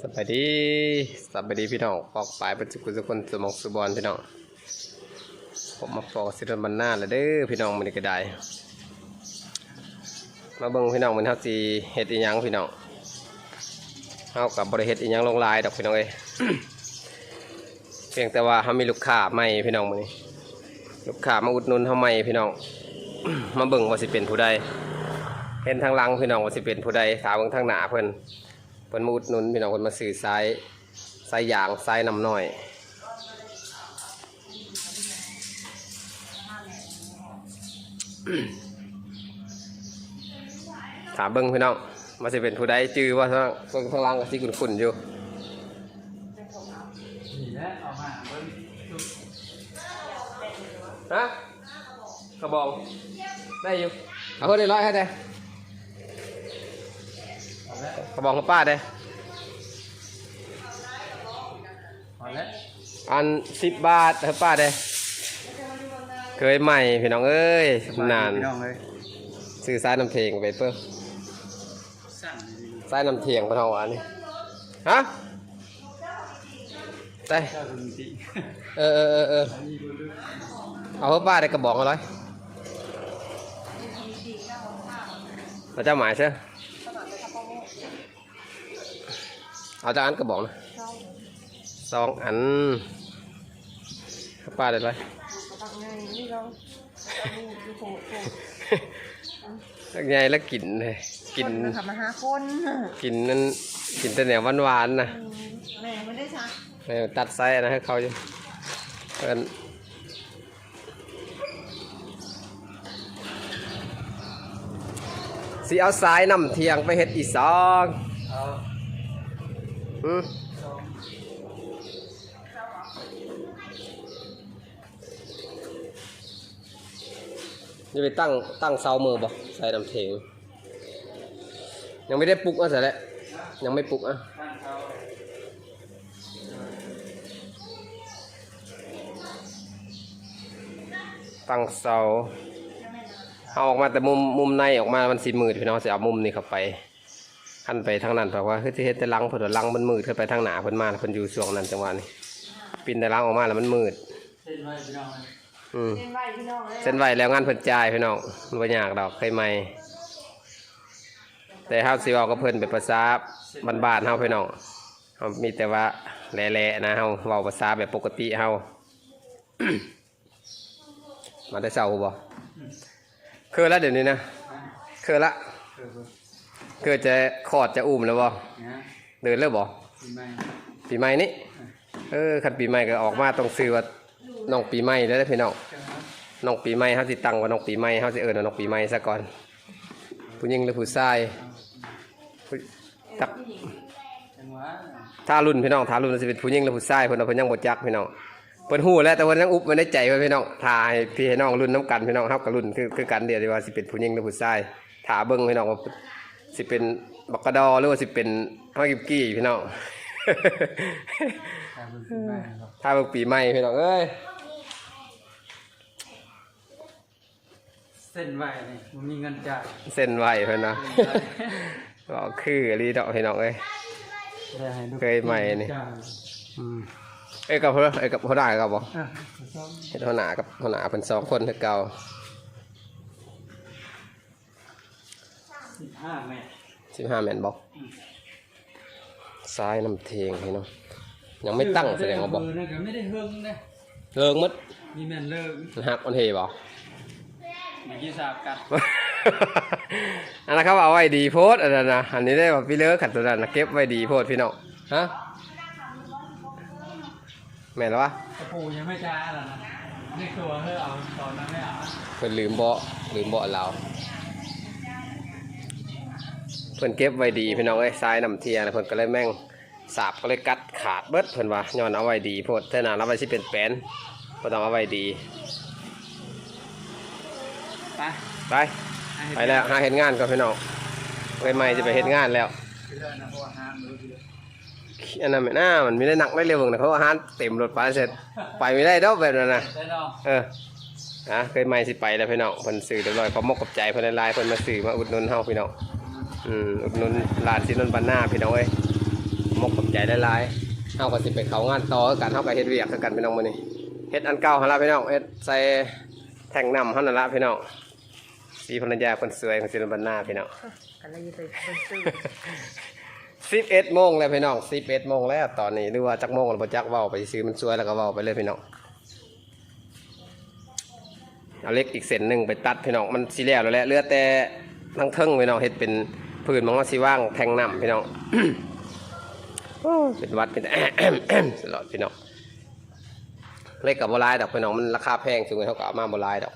สวัสดีสวัสดีพี่น้องปอกปลายเป็นสุกุสุคนสมองสุบอลพี่น้องผมมาปอกสิรบันหน้าแล้วเด้อพี่น้องมันก็ได้มาเบิ่งพี่น้องมันเฮาสิเฮ็ดอีหยังพี่น้องเฮากับบริเฮ็ดอีหยังลงลายดอกพี่น้องเอ้ยเพียงแต่ว่าเฮามีลูกค้าใหม่พี่น้องมื้อนี้ลูกค้ามาอุดหนุนเฮาใหม่พี่น้องมาเบิ่งว่าสิเป็นผู้ใดเห็นทางลังพี่น้องว่าสิเป็นผู้ใดถามเบิ่งทางหนาเพิ่น เพิ่นมาอุดหนุนพี่น้องเพิ่นมาซื้อไซสายสายยางสายน้ำน้อยถามเบิ่งพี่น้องมาสิเป็นผู้ใดจื้อว่าทางเบิ่งทางล่างก็สิขุ่นๆอยู่นี่แหละเอามาเบิ้งจุดฮะกระบอกได้อยู่เอาเพิ่นได้ร้อยให้ได้ กระบอกของป้าได้เอาละอันสิบบาทให้ป้าได้เคยใหม่พี่น้องเอ้ยนานพี่น้องเลยซื้อสายน้ำเทงไปเพิ่มสั่งดีสายน้ำเทียงพะเทาอันนี้ฮะได้ๆเจ้าดุนติเออเออเออเอออันนี้ดูดูเอาเพิ่มป้าได้กระบอกอะไรเราจะหมายใช่ เอาจากอันกระบอกนะสองอันป้าได้ไรตักไงนี่แล้วกินเลยกินทำมาหาคนกินนั่นกินแต่แนวหวานๆนะแม่ไม่ได้ซักเออตัดไส้นะให้เขาอยู่เอิ้นสิเอาสายนำเทียงไปเฮ็ดอีสองเอืมจะไปตั้งตั้งเสามือบ่ใส่นำเทงยังไม่ได้ปลุกอะเสร็จแล้วยังไม่ปลุกอะตั้งเขาตั้งเสาเอาออกมาแต่มุมมุมในออกมามันสีมืดพี่น้องจะเอามุมนี้เข้าไป ขั้นไปทางนั้นเพราะว่าเฮ้ยที่เฮ็ดแต่หลังเพิ่นว่าหลังมันมืดขึ้นไปทางหน้าเพิ่นมาเพิ่นอยู่ช่วงนั้นจังหวะนี้ปินแต่หลังออกมาแล้วมันมืดเส้นไว้พี่น้องเลยอืมเล่นไหวพี่น้องเลยเส้นไหวแล้วงานเพิ่นจ่ายพี่น้องมันบ่ยากดอกเคยไหมแต่เฮาสิเว้ากับเพิ่นเป็นภาษาบ้านๆเฮาพี่น้องเฮามีแต่ว่าแหล่ๆนะเฮาเว้าภาษาแบบปกติเฮามาได้เช้าบ่คือแล้วเดี๋ยวนี้นะคือละ เออเบิ้งคือจะคลอดจะอุ้มแล้วบ่นะเดินแล้วบ่ปีใหม่ปีใหม่นี้เออคันปีใหม่ก็ออกมาต้องซื้อว่าน้องปีใหม่แล้วเด้พี่น้องใช่ไหมน้องปีใหม่เฮาสิตั้งว่าน้องปีใหม่เฮาสิเอิ้นว่าน้องปีใหม่ซะก่อนผู้หญิงหรือผู้ชายผู้จักจังหวะถ้ารุ่นพี่น้องถ้ารุ่นสิเป็นผู้หญิงหรือผู้ชายเพิ่นว่าเพิ่นยังบ่จักพี่น้องเพิ่นฮู้แล้วแต่เพิ่นยังอุบไว้ในใจไว้พี่น้องถ้าให้พี่ให้น้องรุ่นน้ำกันพี่น้องเฮากับรุ่นคือคือกันเดียวที่ว่าสิเป็นผู้หญิงหรือผู้ชายถ้าเบิ่งพี่น้องว่า สิเป็นบักกะดอหรือว่าสิเป็นฮอกกิบกี้พี่น้อง ตามเบิ้งปีใหม่ครับถ้าเบิ่งปีใหม่พี่น้องเอ้ยเส้นไว้นี่มันมีเงินจ่ายเส้นไหวเพิ่นนะก็คืออีหลีดอกพี่น้องเอ้ย ได้ให้ลูกเคยใหม่นี่ จ่ายอืมเอ้ยกับเพิ่นเอ้ยกับหัวหน้ากับบ่อะสองเฮ็ดหัวหน้ากับหัวหน้าเพิ่นสองคนคือเก่า สิบห้าแม่15แม่นบ่ซ้ายน้ำเทงพี่น้องยังไม่ตั้งแสดงว่าบ่เออนะก็ไม่ได้เฮิงนะเลิงหมดมีแม่นเลิกมันหักมันเฮบ่เมื่อกี้สาบกัดอันนั้นเขาเอาไว้ดีโพดอันนั้นนะอันนี้ได้ว่าพี่เลิกขัดตัวนั้นนะเก็บไว้ดีโพดพี่น้องฮะแม่นแล้ววะกระปูยังไม่จ้าหรอนะนี่ตัวเธอเอาตอนนั้นไม่เอาเพิ่นลืมเบาะลืมเบาะเรา เพิ่นเก็บไว้ดีพี่น้องเอ้ยทรายน้ำเทียนะเพิ่นก็เลยแม่งสาบก็เลยกัดขาดเบิดเพิ่นว่าย้อนเอาไว้ดีโพดแต่น่าเอาไว้สิเป็นแปลนบ่ต้องเอาไว้ดีไปไปไปแล้วหาเฮ็ดงานก่อนพี่น้องเลยใหม่จะไปเฮ็ดงานแล้วไปเลยนะเพราะว่าห้ามมือไปเลยอันนั้นไม่น่ามันไม่ได้หนักไม่เร็วนะเขาอาหารเต็มรถไปเสร็จไปไม่ได้ดอกแบบนั้นนะได้ดอกเออนะเคยไม่สิไปแล้วพี่น้องเพิ่นซื้อเรียบร้อยขอมกกับใจเพิ่นในไลน์เพิ่นมาซื้อมาอุดหนุนเฮาพี่น้อง อืมอุดหนุนร้านสินนท์บ้านหน้าพี่น้องเอ้ยมกกับใจหลายๆเอาก็สิไปเขางานต่อกันเฮาก็เฮ็ดเวียกกันพี่น้องมื้อนี้เฮ็ดอันเก่าหั่นละพี่น้องเฮ็ดใส่แท่งน้ำหั่นนั่นละพี่น้องสีภรรยาคนสวยของศิลปันหน้าพี่น้องอะไรอยู่ไปซื้อสิบเอ็ดโมงแล้วพี่น้องสิบเอ็ดโมงแล้วตอนนี้หรือว่าจักโมงหรือบ่จักเว้าไปซื้อมันสวยแล้วก็เว้าไปเลยพี่น้องเอาเล็กอีกเส้นหนึ่งไปตัดพี่น้องมันสีแล้วแล้วแหละเหลือแต่ทั้งเทิงพี่น้องเฮ็ดเป็น พื้นมันก็สีว่างแทงน้ำพี่น้องโอ้ยเป็นหวัดเป็นสลอดพี่น้องเล็กกับโบรายดอกพี่น้องมันราคาแพงสูงเขาก็เอามาโบรายดอก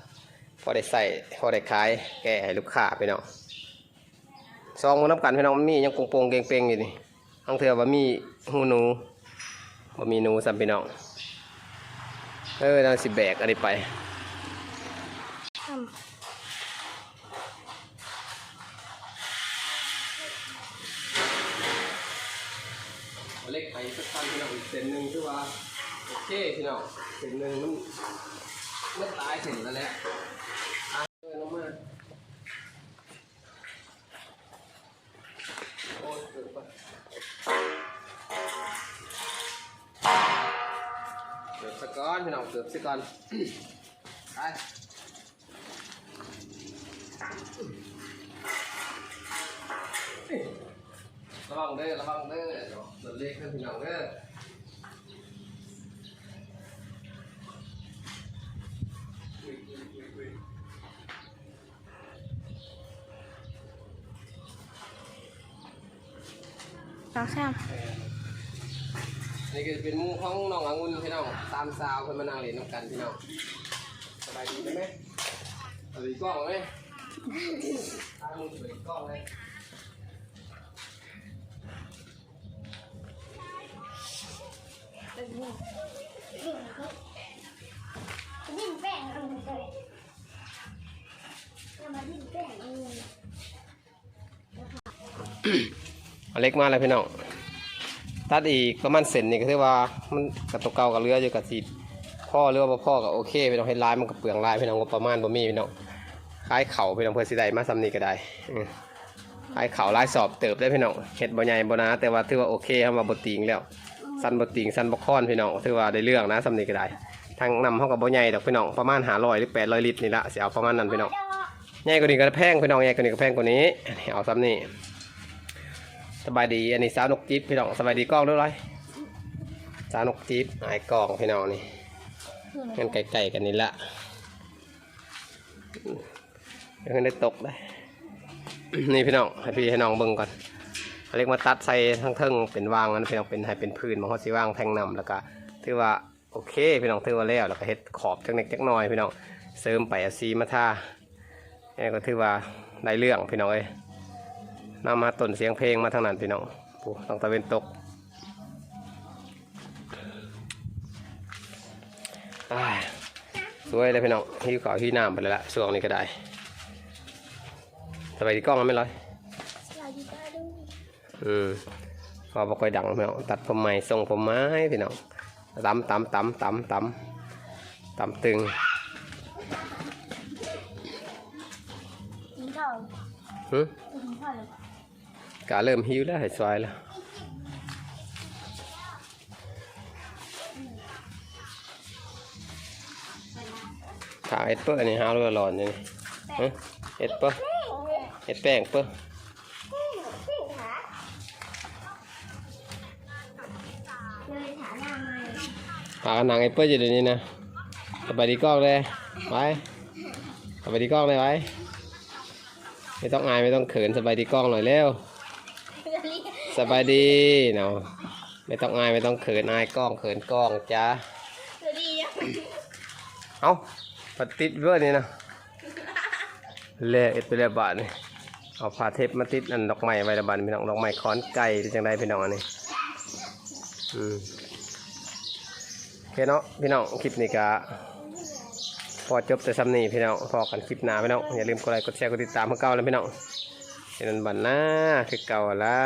พอได้ใส่พอได้ขายแก่ให้ลูกค้าพี่น้องซองมันน้ำกันพี่น้องมันมียังโปงๆเกงๆอยู่นี่ทั้งเถื่อว่ามีหูหนูว่ามีหนูสัมพี่น้องเออเราสิแบกอันนี้ไป เส้นหนึ่งคือว่าโอเคพี่น้องเส้นหนึ่งมันมันตายเส้นแล้วแหละอะเออลงมาโอ้ยเกิดไปเกือบสะก้อนพี่น้องเกือบสะก้อนไประวังเด้อระวังเด้อเดี๋ยวเดินเล็กขึ้นพี่น้องเด้อ น้องแซมนี่ก็เป็นหมูของน้ององุ่นพี่น้องตามสาวเพิ่นมานั่งเล่นน้ำกันพี่น้องสบายดีไหมสวัสดีกล้องไหมตามมือสวยกล้องเลยดิ้นแป้งเอามือเลยจะมาดิ้นแป้งเอามือ เอาเล็กมาแล้วพี่น้องตัดอีกประมาณเซนนี่ก็ถือว่ามันกับตัวเก่ากับเรืออยู่กับสีพ่อเรือว่าพ่อก็โอเคพี่น้องเฮ็ดลายมันก็เปลืองลายพี่น้องก็ประมาณบ่มีพี่น้องขายเข่าพี่น้องเพื่อสิได้มาซ้ำนี่ก็ได้อืมขายเข่าลายสอบเติบได้พี่น้องเฮ็ดบ่ใหญ่บ่นาแต่ว่าถือว่าโอเคครับว่าบ่ติงแล้วสันบ่ติงสันบ่ค้อนพี่น้องถือว่าได้เรื่องนะซ้ำนี่ก็ได้ทางนำเฮาก็บ่ใหญ่ดอกพี่น้องประมาณ500หรือ800ลิตรนี่ละเสิเอาประมาณนั้นพี่น้องใหญ่กว่านี้ก็แพงพี่น้องใหญ่กว่านี้ก็แพงกว่านี้เอาซ้ำนี่ สบายดี อันนี้สาวนกจิ๊บพี่น้องสบายดีกล้องด้วยไรสาวนกจิ๊บหายกล้องพี่น้องนี่เงินไก่ๆกันนี่ละยวเงินได้ตกได้ นี่พี่น้องให้พี่ให้น้องเบิ่งก่อนเขาเรียกมาตัดใส่ทั้งเทิงเป็นวางนั้นพี่น้องเป็นให้เป็นพื้นมันเขาสิวางแทงนำแล้วก็ถือว่าโอเคพี่น้องถือว่าแล้วแล้วก็เฮ็ดขอบจังเล็กจักหน่อยพี่น้องเสริมไปอาซีมาท่านี่ก็ถือว่าได้เรื่องพี่น้องเอ้ นำมาต้นเสียงเพลงมาทางนั้นพี่น้องผู้ต้องตะเวนตกอ้ายสวยเลยพี่น้องที่เก่าที่น้ำไปแล้วละช่วงนี้ก็ได้สบายดีกล้องมันไม่ร้อยสวัสดีจ้าดูอืมพอบ่ค่อยดังพี่น้องตัดผมใหม่ทรงผมไม้พี่น้องตำตำตำตำตำตำตึงกินข้าวหึกินข้าวเลย กาเริ่มหิวแล้วให้ซอยแล้วขาเอ็ดเปอร์นี่ฮาวเรือร้อนอยู่นี่เอ็ดเปอร์เอ็ดแป้งเปอร์เลยถากหนังเอ็ดเปอร์อยู่เดี๋ยวนี้นะสบายดีกล้องเลยไปสบายดีกล้องเลยไปไม่ต้องอายไม่ต้องเขินสบายดีกล้องหน่อยเร็ว สบายดีเนาะไม่ต้องอายไม่ต้องเขินอายกล้องเขินกล้องจ้าสวัสดีอะเอาปติดเพื่อนี่นะเละเอ็ดไปเละบาทนี่เอาผ้าเทปมาติดอันดอกไม้ไว้ละบาทพี่น้องดอกไม้ค้อนไก่จังได้พี่น้องอันนี้อืมโอเคเนาะพี่น้องคลิปนี้ก็พอจบแต่ซ้ำนี้พี่น้องพอกันคลิปหน้าพี่น้องอย่าลืมกดไลค์กดแชร์กดติดตามเพื่อเก่าแล้วพี่น้อง เห็นอันบันหน้าคือเก่าละ